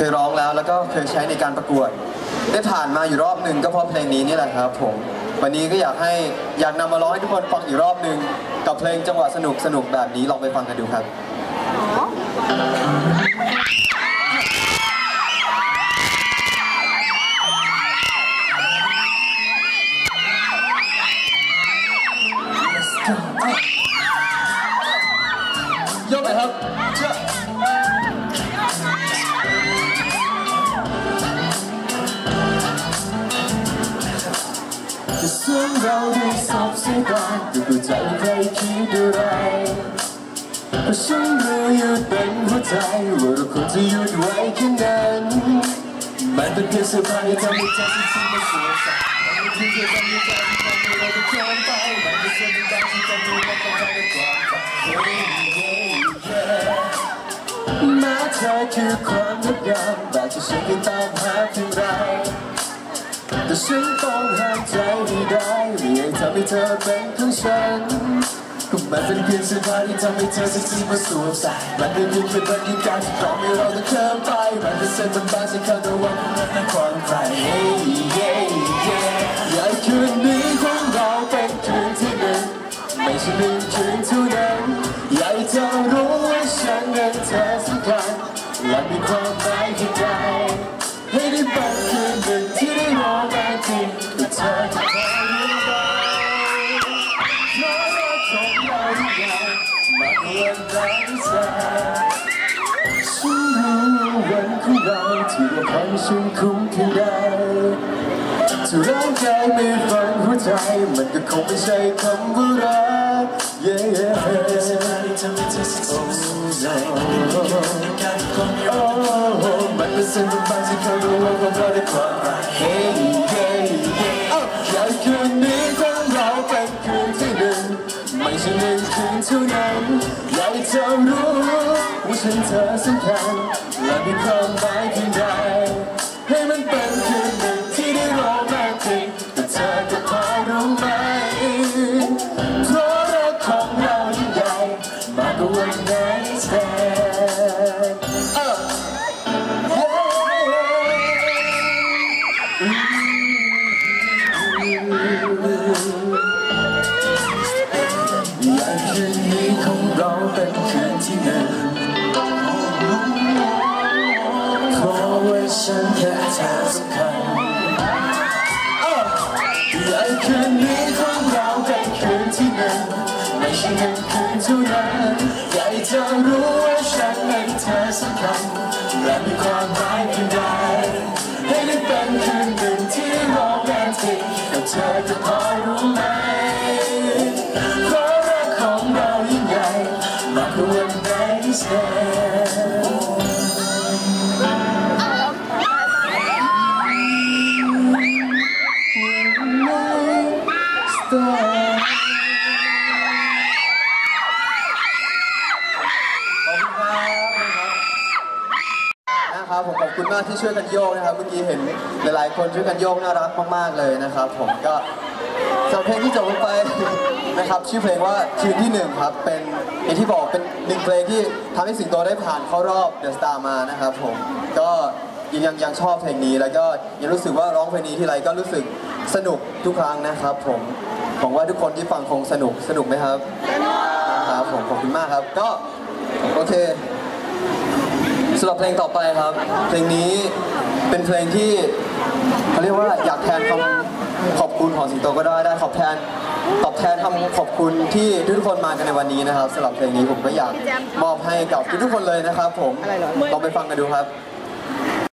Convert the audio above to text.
เคยร้องแล้วแล้วก็เคยใช้ในการประกวด ได้ผ่านมาอยู่รอบหนึ่งก็เพราะเพลงนี้นี่แหละครับผมวันนี้ก็อยากให้อยากนำมาร้องให้ทุกคนฟังอีกรอบหนึ่งกับเพลงจังหวะสนุกสนุกแบบนี้ลองไปฟังกันดูครับย เราได้สอบเสียก่อนดูใจใครคิดอะไรเพราะฉันรู้อยู่เต็มหัวใจว่าเราควรจะหยุดไว้แค่นั้นมันเป็นเพียงเสื้อผ้าที่ทำให้ใจฉันสิ้นมาสวยใสมันเป็นเพียงเสื้อผ้าที่ทำให้เราต้องเคลื่อนไปมันเป็นเสื้อผ้าที่ทำให้เราต้องทำให้ความฝันแม้เธอคือความงดงามแบบที่ฉันไม่ตามหาเพียงไร แต่ฉันต้องห้ามใจให้ได้ไม่ให้ทำให้เธอเป็นของฉันก็มันเป็นเพียงเสื้อผ้าที่ทำให้เธอเซ็กซี่มาสวมใส่มันเป็นเพียงแค่บรรยากาศที่ทำให้เราต้องเคลื่อนไปมันเป็นเส้นบางๆที่เข้าระหว่างความรักและความใคร Hey yeah yeah อยากคืนนี้ของเราเป็นคืนที่หนึ่งไม่ใช่หนึ่งคืนเท่านั้นอยากให้เธอรู้ว่าฉันนั้นเธอสำคัญและมีความหมายที่ ของเราที่เราพันฉันคุ้มเพียงใดถ้าร่างกายไม่ฟังหัวใจมันก็คงไม่ใช่คำว่ารัก yeah yeah โอ้มันเป็นเส้นบางที่เขารู้ว่าความรักได้ความรัก hey yeah yeah อยากคืนนี้ของเราเป็นคืนที่หนึ่งไม่ใช่หนึ่งคืนเท่านั้นอยากให้เธอรู้ว่าฉันเธอสำคัญ และมีความหมายเพียงใดให้มันเป็นคืนหนึ่งที่ได้รอมาจริงแต่เธอจะพอรู้ไหมเพราะรักของเรายิ่งใหญ่มากกว่าวันไหนแสนเออ ท่านั้นอยากให้เธอรู้ว่าฉันเป็นเธอสำคัญและมีความหมายเพียงใดให้ได้เป็นคืนหนึ่งที่โรแมนติกกับเธอจะพอรู้ไหมเพราะรักของเรายิ่งใหญ่มากกว่าวันไหนแสนข ครับผมขอบคุณมากที่ช่วยกันโยกนะครับ เมื่อกี้เห็นหลายๆคนช่วยกันโยกน่ารักมากๆเลยนะครับ ผมก็สำหรับเพลงที่จบลงไปนะครับชื่อเพลงว่าคืนที่หนึ่งครับเป็นอย่างที่บอกเป็นหนึ่งเพลงที่ทำให้สิงโตได้ผ่านเข้ารอบเดอะสตาร์มานะครับผมก็ยังยังยังชอบเพลงนี้ แล้วก็ยังรู้สึกว่าร้องเพลงนี้ที่ไรก็รู้สึกสนุกทุกครั้งนะครับ ผมหวังว่าทุกคนที่ฟังคงสนุกสนุกไหมครับครับผมขอบคุณมากครับก็โอเค สำหรับเพลงต่อไปครับ เพลงนี้เป็นเพลงที่เขาเรียกว่าอยากแทนคำขอบคุณของสิงโตก็ได้ได้ขอบแทนตอบแทนคำขอบคุณที่ทุกคนมากันในวันนี้นะครับสำหรับเพลงนี้ผมก็อยากมอบให้กับทุกๆคนเลยนะครับ ผมลองไปฟังกันดูครับเ